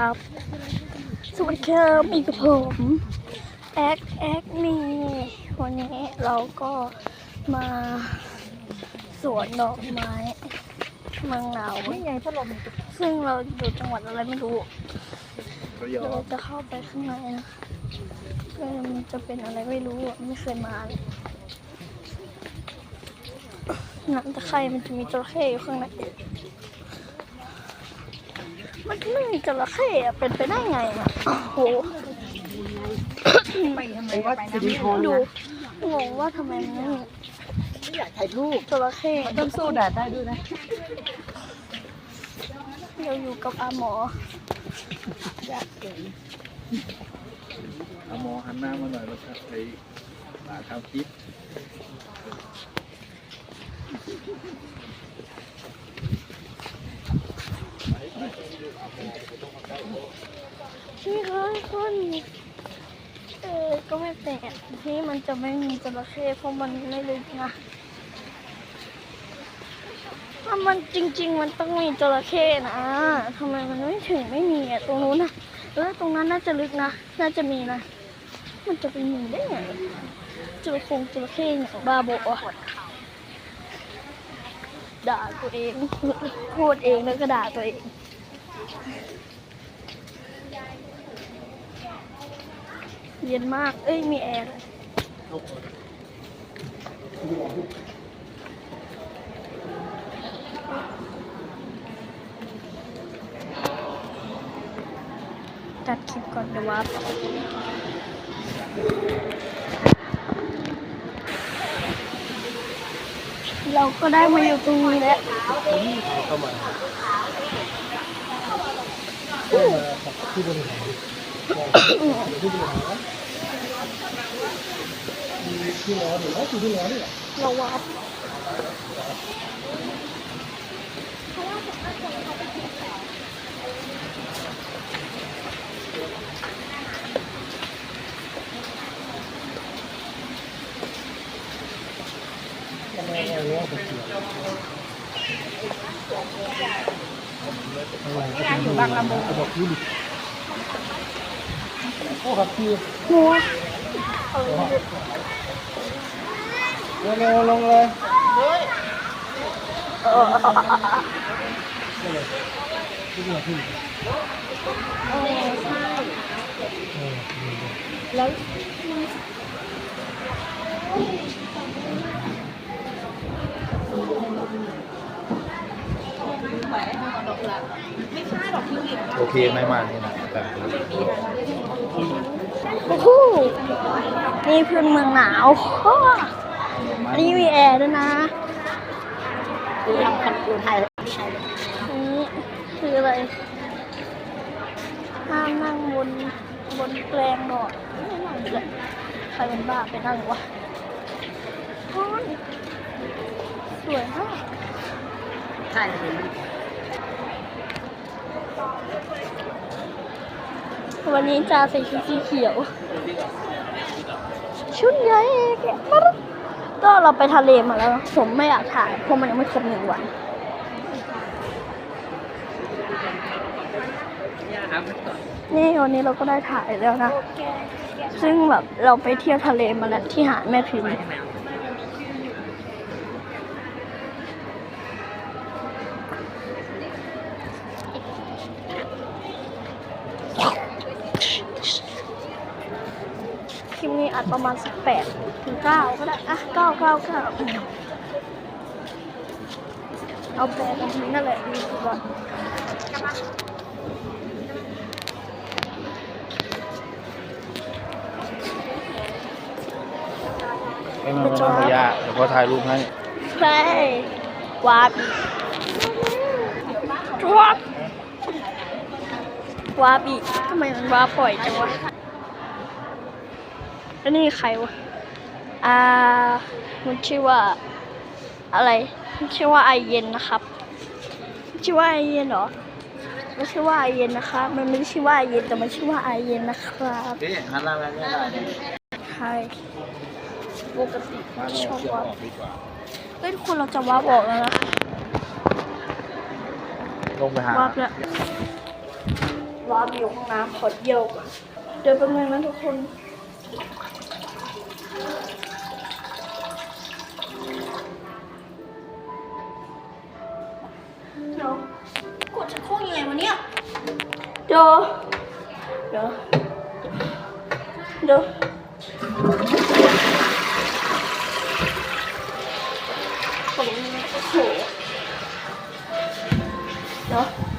ครับ สวัสดีครับอีกกับผมแอคแอคนี่วันนี้เราก็มาสวนดอกไม้เมืองหนาวนี่ไงพัดลมซึ่งเราอยู่จังหวัดอะไรไม่รู้ระยเดี๋ยวอเรางจะเข้าไปข้างในนะเออมันจะเป็นอะไรไม่รู้อะไม่เคยมาเลยน้ำตะไคร่มันจะมีจระเข้อยู่ข้างใน มันไม่มีจระเข้อะเป็นไปได้ไงอะโอ้โหไอ้วัดสิริพรดูนะงงว่าทำไมมันไม่มีไม่อยากถ่ายรูปจระเข้ต้องสู้แดดได้ด้วยนะเราอยู่กับอาหมอ อยากเก่งเอาหมอหันหน้ามาหน่อยแล้วครับไอ้หมาทำคลิป ที่ เฮ้ยคนเออก็ไม่แปลกที่มันจะไม่มีจระเข้เพราะมันไม่ลึกนะถ้ามันจริง ๆ มันต้องมีจระเข้นะทำไมมันไม่ถึงไม่มีอะตรงนู้นนะแล้วตรงนั้นน่าจะลึกนะน่าจะมีนะมันจะไปมีได้ไงจระคงจระเข้อย่างบ้าบออะด่าตัวเองพูดเองแล้วก็ด่าตัวเอง เย็นมาก เอ้ย มีแอร์ด้วยตัดคลิปก่อนเดี๋ยวว่าบเราก็ได้มาอยู่ตรงนี้แล้วเข้ามาเวับงานอยู่บาง ละมุงหัวลง เลยลงเลยแล้วโอเคไหม่มากนี่นะแบบนี้ โอ้โหนี่เพื่อนเมืองหนาวอันนี้มีแอร์ด้วยนะดูทำคันดูไทยนนี้คืออะไรห้ามนั่งบนบนแปลงหรอกไม่นั่งเลยใครเป็นบ้าไปนั่งวะโอ้ยสวยมากใช่เลย วันนี้จะใส่ชุดสีเขียว ชุดใหญ่แกก็เราไปทะเลมาแล้ว ผมไม่อยากถ่ายเพราะมันยังไม่ครบหนึ่งวันนี่วันนี้เราก็ได้ถ่ายแล้วนะ ซึ่งแบบเราไปเที่ยวทะเลมาแล้วที่หาดแม่พิมพ์ คลิปนี้อัดประมาณสิบแปดถึงเก้าก็ได้ อะเก้าเก้าเก้าเอาแปดกันทิ้งนั่นแหละดีกว่าไม่มาไม่ต้องพยาเดี๋ยวพอถ่ายรูปให้ใช่วาบอีกวาบวาบอีกทำไมมันวาบปล่อยจังวะ แล้วนี่ใครวะ อ่า มันชื่อว่าอะไรมันชื่อว่าไอเย็นนะครับมันชื่อว่าไอเย็นเหรอไม่ใช่ว่าไอเย็นนะคะ มันไม่ได้ชื่อว่าไอเย็นแต่มันชื่อว่าไอเย็นนะครับเอ๊ะหันหน้าไปไม่ได้ใช่ปกติมาเราชอบเที่ยววาอบอกดีกว่าเฮ้ยทุกคนเราจะวาบออกแล้วนะลงไปหาวาบแล้วร้อนอยู่ห้องน้ำขอเยี่ยวก่อนเดี๋ยวแป๊บนึงนะทุกคน เดี๋ยวเ